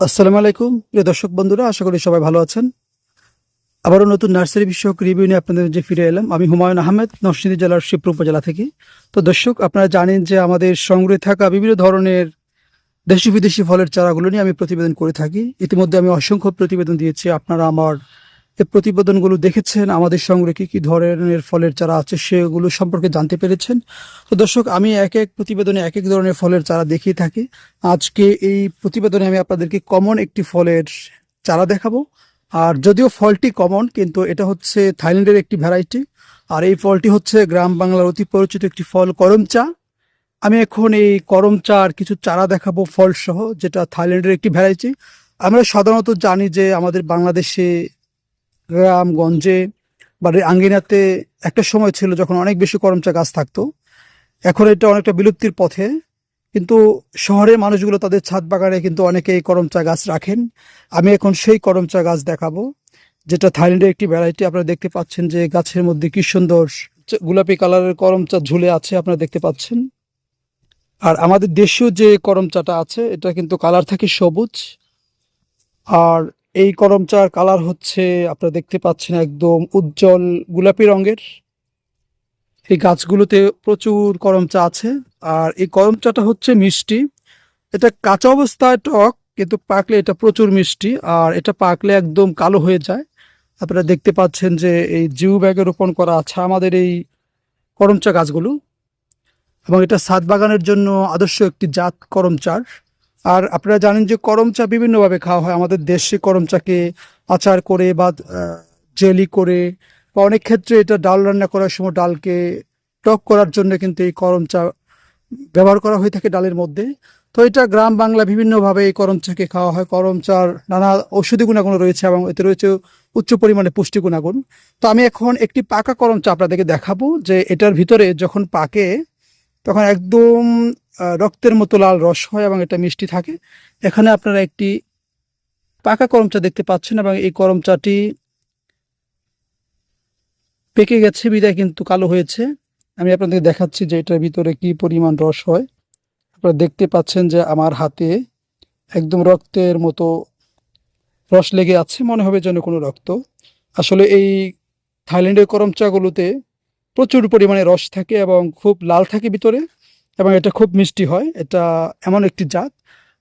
আসসালামু আলাইকুম। প্রিয় দর্শক বন্ধুরা, আশা করি সবাই ভালো আছেন। আবারও নতুন নার্সারি বিষয়ক রিভিউ নিয়ে আপনাদের যে ফিরে এলাম। আমি হুমায়ুন আহমেদ, নরসিংদী জেলার শিবপুর উপজেলা থেকে। তো দর্শক, আপনারা জানেন যে আমাদের সংগ্রহে থাকা বিভিন্ন ধরনের দেশি বিদেশি ফলের চারাগুলো নিয়ে আমি প্রতিবেদন করে থাকি। ইতিমধ্যে আমি অসংখ্য প্রতিবেদন দিয়েছি। আপনারা আমার প্রতিবেদনগুলো দেখেছেন? আমাদের সংগ্রহে কী কী ধরনের ফলের চারা আছে সেগুলো সম্পর্কে জানতে পেরেছেন? তো দর্শক, আমি এক এক প্রতিবেদনে এক এক ধরনের ফলের চারা দেখিয়ে থাকি। আজকে এই প্রতিবেদনে আমি আপনাদেরকে কমন একটি ফলের চারা দেখাবো। আর যদিও ফলটি কমন, কিন্তু এটা হচ্ছে থাইল্যান্ডের একটি ভ্যারাইটি। আর এই ফলটি হচ্ছে গ্রাম বাংলার অতি পরিচিত একটি ফল, করম চা। আমি এখন এই করম চার কিছু চারা দেখাবো ফল সহ যেটা থাইল্যান্ডের একটি ভ্যারাইটি। আমরা সাধারণত জানি যে আমাদের বাংলাদেশে গ্রামগঞ্জে বা আঙ্গিনাতে একটা সময় ছিল যখন অনেক বেশি করমচা গাছ থাকতো। এখন এটা অনেকটা বিলুপ্তির পথে। কিন্তু শহরের মানুষগুলো তাদের ছাদ বাগানে কিন্তু অনেকেই করম চা গাছ রাখেন। আমি এখন সেই করমচা গাছ দেখাবো, যেটা থাইল্যান্ডের একটি ভ্যারাইটি। আপনারা দেখতে পাচ্ছেন যে গাছের মধ্যে কি সুন্দর গোলাপি কালারের করমচা ঝুলে আছে, আপনারা দেখতে পাচ্ছেন। আর আমাদের দেশীয় যে করমচাটা আছে, এটা কিন্তু কালার থাকে সবুজ। আর এই করমচার কালার হচ্ছে, আপনারা দেখতে পাচ্ছেন একদম উজ্জ্বল গোলাপি রঙের। এই গাছগুলোতে প্রচুর করমচা আছে। আর এই করমচাটা হচ্ছে মিষ্টি। এটা কাঁচা অবস্থায় টক, কিন্তু পাকলে এটা প্রচুর মিষ্টি, আর এটা পাকলে একদম কালো হয়ে যায়। আপনারা দেখতে পাচ্ছেন যে এই জিউ ব্যাগে রোপণ করা আছে আমাদের এই করমচা গাছগুলো। এবং এটা সাত বাগানের জন্য আদর্শ একটি জাত করম চার আর আপনারা জানেন যে করম চা বিভিন্নভাবে খাওয়া হয়। আমাদের দেশে করম চাকে আচার করে বা জেলি করে বা অনেক ক্ষেত্রে এটা ডাল রান্না করার সময় ডালকে টক করার জন্য কিন্তু এই করম চা ব্যবহার করা হয়ে থাকে ডালের মধ্যে। তো এটা গ্রাম বাংলা বিভিন্নভাবে এই করম চাকে খাওয়া হয়। করম চার নানা ঔষধি গুণাগুণ রয়েছে এবং এতে রয়েছে উচ্চ পরিমাণে পুষ্টি গুণাগুণ। তো আমি এখন একটি পাকা করম চা আপনাদেরকে দেখাবো যে এটার ভিতরে যখন পাকে তখন একদম রক্তের মতো লাল রস হয় এবং এটা মিষ্টি থাকে। এখানে আপনারা একটি পাকা করমচা দেখতে পাচ্ছেন এবং এই করমচাটি পেকে গেছে, বিদায় কিন্তু কালো হয়েছে। আমি আপনাদের দেখাচ্ছি যে এটার ভিতরে কি পরিমাণ রস হয়। আপনারা দেখতে পাচ্ছেন যে আমার হাতে একদম রক্তের মতো রস লেগে আছে, মনে হবে যেন কোনো রক্ত। আসলে এই থাইল্যান্ডের করম চাগুলোতে প্রচুর পরিমাণে রস থাকে এবং খুব লাল থাকে ভিতরে এবং এটা খুব মিষ্টি হয়। এটা এমন একটি জাত।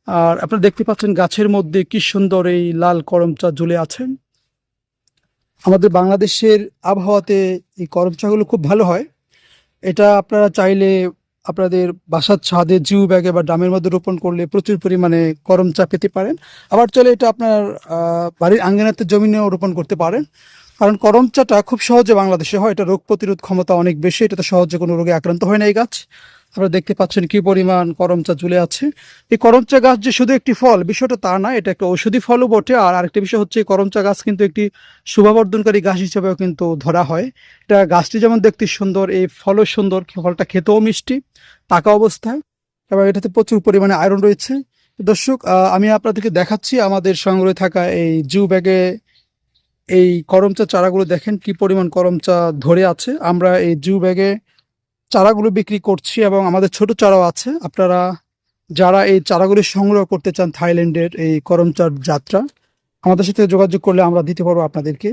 আর আপনারা দেখতে পাচ্ছেন গাছের মধ্যে কি সুন্দর এই লাল করম চা ঝুলে আছেন। আমাদের বাংলাদেশের আবহাওয়াতে এই করম চাগুলো খুব ভালো হয়। এটা আপনারা চাইলে আপনাদের বাসার ছাদে জিউ ব্যাগে বা ড্রামের মধ্যে রোপণ করলে প্রচুর পরিমাণে করম চা পেতে পারেন। আবার চলে এটা আপনার বাড়ির আঙ্গিনাতে জমিনেও রোপণ করতে পারেন। কারণ করম চাটা খুব সহজে বাংলাদেশে হয়, এটা রোগ প্রতিরোধ ক্ষমতা অনেক বেশি, এটাতে সহজে কোনো রোগে আক্রান্ত হয় না এই গাছ। আপনারা দেখতে পাচ্ছেন কি পরিমাণ করমচা ঝুলে আছে। এই করমচা গাছ যে শুধু একটি ফল, বিষয়টা তা না, এটা একটা ঔষধি ফলও বটে। আর আরেকটা বিষয় হচ্ছে, এই করম চা গাছ কিন্তু একটি শোভাবর্ধনকারী গাছ হিসেবেও কিন্তু ধরা হয়। এটা গাছটি যেমন দেখতে সুন্দর, এই ফলও সুন্দর, ফলটা খেতেও মিষ্টি পাকা অবস্থায় এবং এটাতে প্রচুর পরিমাণে আয়রন রয়েছে। দর্শক আমি আপনাদেরকে দেখাচ্ছি আমাদের সংগ্রহে থাকা এই জিউ ব্যাগে এই করমচা চারাগুলো দেখেন কি পরিমাণ করমচা ধরে আছে। আমরা এই জিউ ব্যাগে চারাগুলো বিক্রি করছি এবং আমাদের ছোট চারাও আছে। আপনারা যারা এই চারাগুলি সংগ্রহ করতে চান থাইল্যান্ডের এই করম চার যাত্রা, আমাদের সাথে যোগাযোগ করলে আমরা দিতে পারব আপনাদেরকে।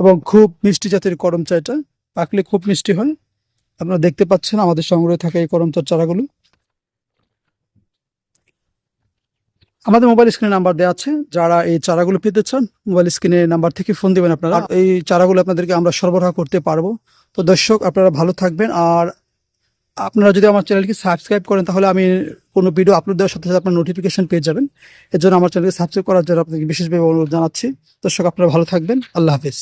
এবং খুব মিষ্টি জাতের করমচা এটা। পাকলে খুব মিষ্টি হয়। আপনারা দেখতে পাচ্ছেন আমাদের সংগ্রহে থাকা এই করমচার চারাগুলো। আমাদের মোবাইল স্ক্রিনে নাম্বার দেওয়া আছে। যারা এই চারাগুলো পেতে চান মোবাইল স্ক্রিনে নাম্বার থেকে ফোন দেবেন আপনারা। এই চারাগুলো আপনাদেরকে আমরা সরবরাহ করতে পারব। তো দর্শক আপনারা ভালো থাকবেন। আর আপনারা যদি আমার চ্যানেলকে সাবস্ক্রাইব করেন তাহলে আমি কোনো ভিডিও আপলোড দেওয়ার সাথে সাথে আপনার নোটিফিকেশন পেয়ে যাবেন। এর জন্য আমার চ্যানেলকে সাবস্ক্রাইব করার জন্য আপনাকে বিশেষভাবে অনুরোধ জানাচ্ছি। দর্শক আপনারা ভালো থাকবেন। আল্লাহ হাফিজ।